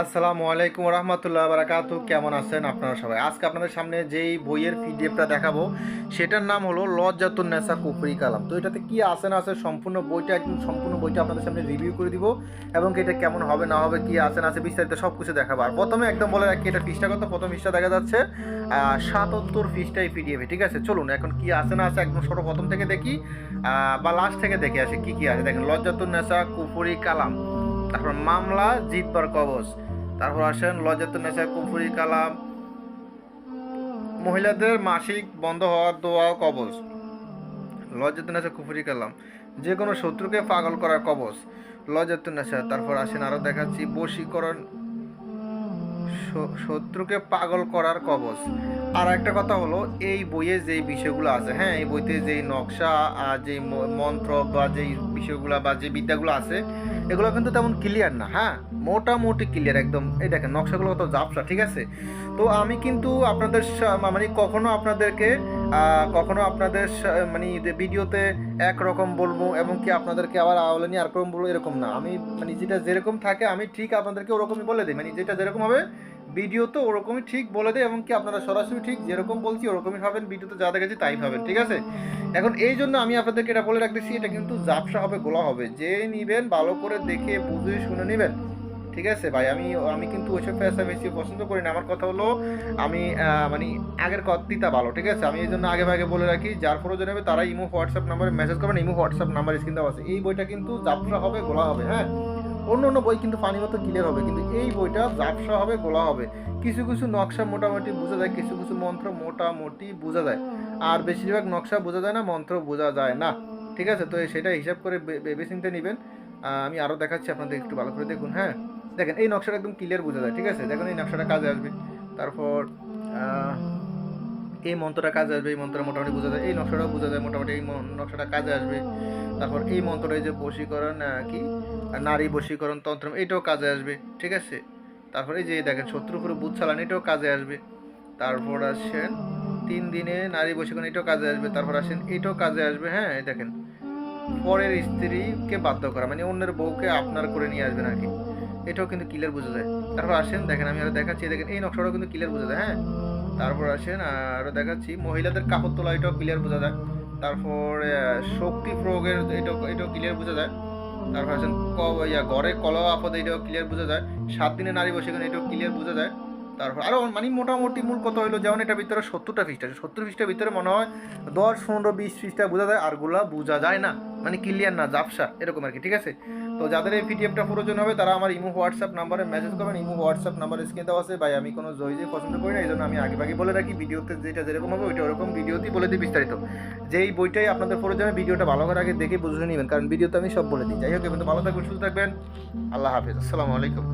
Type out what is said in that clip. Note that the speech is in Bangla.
আসসালামু আলাইকুম রহমতুল্লাহ বারাকাত কেমন আছেন আপনারা সবাই? আজকে আপনাদের সামনে যেই বইয়ের পিডিএফটা দেখাবো, সেটার নাম হলো লজ্জাতুন নেসা কুফরি কালাম। তো এটাতে কি আছে না আছে সম্পূর্ণ বইটা একদম সম্পূর্ণ বইটা আপনাদের সামনে রিভিউ করে দিব এবং এটা কেমন হবে, না হবে, কি আছে, না আছে বিস্তারিত সব কিছু দেখাবো। আর প্রথমে একদম বলে রাখি, এটা পৃষ্ঠা কত? প্রথম পৃষ্ঠা দেখা যাচ্ছে সাতাত্তর পৃষ্ঠায় পিডিএফ, ঠিক আছে? চলুন, এখন কি আছে, না আছে একদম ছোট প্রথম থেকে দেখি বা লাস্ট থেকে দেখে আসি কি কি আছে। দেখেন, লজ্জাতুন নেসা কুফরি কালাম। তারপর মামলা, জিতবার কবচ। তারপর আসেন লজ্জাতুন নেশা, কুফুরি, কালাম। মহিলাদের মাসিক বন্ধ হওয়ার দোয়া কবচ। নেশা, কুফুরি, কালাম। যে কোনো শত্রুকে পাগল করার কবচ। নেশা। তারপর আসেন আরও দেখাচ্ছি, বশীকরণ শত্রুকে পাগল করার কবচ। আর একটা কথা হলো, এই বইয়ে যেই বিষয়গুলো আছে হ্যাঁ এই বইতে যেই নকশা আর যেই মন্ত্র বা যেই বিষয়গুলো বা যে বিদ্যাগুলো আছে এগুলো কিন্তু তেমন ক্লিয়ার না হ্যাঁ? মোটামুটি ক্লিয়ার একদম। এই দেখেন, নকশাগুলো কত জাপসা ঠিক আছে? তো আমি কিন্তু আপনাদের মানে কখনো আপনাদেরকে কখনো আপনাদের মানে ভিডিওতে একরকম বলব এবং কি আপনাদেরকে আবার আওয়ালে নিয়ে আরকম বলব, এরকম না। আমি মানে যেটা যেরকম থাকে, আমি ঠিক আপনাদেরকে ওরকমই বলে দিই। মানে যেটা যেরকম হবে ভিডিও তো ওরকমই ঠিক বলে দেয় এবং কি আপনারা সরাসরি ঠিক যেরকম বলছি ওরকমই পাবেন ভিডিওতে যা দেখেছি তাই পাবেন ঠিক আছে? এখন এই জন্য আমি আপনাদেরকে এটা বলে রাখতেছি, এটা কিন্তু জাপসা হবে, গোলা হবে। যে নিবেন, ভালো করে দেখে, বুঝে, শুনে নেবেন, ঠিক আছে? ভাই, আমি আমি কিন্তু ওইসব পেশা বেশি পছন্দ করি না। আমার কথা হলো, আমি মানে আগের কত্তিটা ভালো, ঠিক আছে? আমি এই জন্য আগে ভাগে বলে রাখি, যার প্রয়োজন হবে তারা ইমো, হোয়াটসঅ্যাপ নাম্বারে মেসেজ করবেন, ইমো, হোয়াটসঅ্যাপ নাম্বার স্ক্রিন দেওয়া আছে। এই বইটা কিন্তু জাপসা হবে, গোলা হবে হ্যাঁ? অন্য অন্য বই কিন্তু পানি মতো ক্লিয়ার হবে, কিন্তু এই বইটা জাপসা হবে, গোলা হবে। কিছু কিছু নকশা মোটামুটি বোঝা যায়, কিছু কিছু মন্ত্র মোটামুটি বোঝা যায়। আর বেশিরভাগ নকশা বোঝা যায় না, মন্ত্র বোঝা যায় না। ঠিক আছে? তো সেটা হিসাব করে ভেবে চিন্তে নেবেন। আমি আরও দেখাচ্ছি আপনাদের একটু ভালো করে দেখুন হ্যাঁ? দেখেন, এই নকশাটা একদম ক্লিয়ার বোঝা যায়, ঠিক আছে? দেখুন, এই নকশাটা কাজে আসবে। তারপর এই মন্ত্রটা কাজে আসবে, এই মন্ত্রটা মোটামুটি বোঝা যায়, এই নকশাটাও বোঝা যায়, মোটামুটি এই নকশাটা কাজে আসবে। তারপর এই মন্ত্রটা যে বশীকরণ কি? নারী বশীকরণ তন্ত্র, এটাও কাজে আসবে, ঠিক আছে? তারপর এই যে দেখেন, শত্রু করে বুধ চালান, এটাও কাজে আসবে। তারপর আসেন, তিন দিনে নারী বশীকরণ, এটাও কাজে আসবে। তারপর আসেন, এটাও কাজে আসবে হ্যাঁ এই দেখেন। পরের স্ত্রীকে বাধ্য করা মানে অন্যের বউকে আপনার করে নিয়ে আসবেন আর কি। এটাও কিন্তু ক্লিয়ার বোঝা যায়। তারপর আসেন, দেখেন, আমি আরও দেখাচ্ছি দেখেন, এই নকশাটাও কিন্তু ক্লিয়ার বোঝা যায় হ্যাঁ? তারপর আসেন, আরও দেখাচ্ছি, মহিলাদের কাপড় তোলা, এটাও ক্লিয়ার বোঝা যায়। তারপর শক্তি প্রয়োগের এটাও এটাও ক্লিয়ার বোঝা যায়। তারপর আসেন ইয়া, ঘরে কল আপদ এটাও ক্লিয়ার বোঝা যায়। সাত দিনে নারী বসে এখানে এটাও ক্লিয়ার বোঝা যায়। তারপর আরও মানে মোটামুটি মূল কথা হলো, যেমন এটার ভিতরে সত্তরটা পৃষ্ঠা সত্তর পৃষ্ঠার ভিতরে মনে হয় দশ, পনেরো, বিশ পৃষ্ঠা বোঝা যায় আরগুলা বোঝা যায় না। মানে ক্লিয়ার না জাপসা এরকম আর কি, ঠিক আছে? তো যাদের এই পিডিএফটা প্রয়োজন হবে, তারা আমার ইমো, হোয়াটসঅ্যাপ নাম্বারে মেসেজ করবেন। ইমো, হোয়াটসঅ্যাপ নাম্বার স্ক্রিনে দেওয়া আছে। ভাই, আমি কোনো জয় যে পছন্দ করি না, এই জন্য আমি আগে আগে বলে রাখি, ভিডিওতে যেটা যেরকম হবে, ওইটা ওরকম ভিডিওতেই বলে দিই বিস্তারিত। যেই বইটাই আপনাদের প্রয়োজন ভিডিওটা ভালো করে আগে দেখে বুঝে নেবেন, কারণ ভিডিওতে আমি সব বলে দিই। যাই হোক কিন্তু ভালো থাকবেন, সুস্থ থাকবেন। আল্লাহ হাফিজ। আসসালামু আলাইকুম।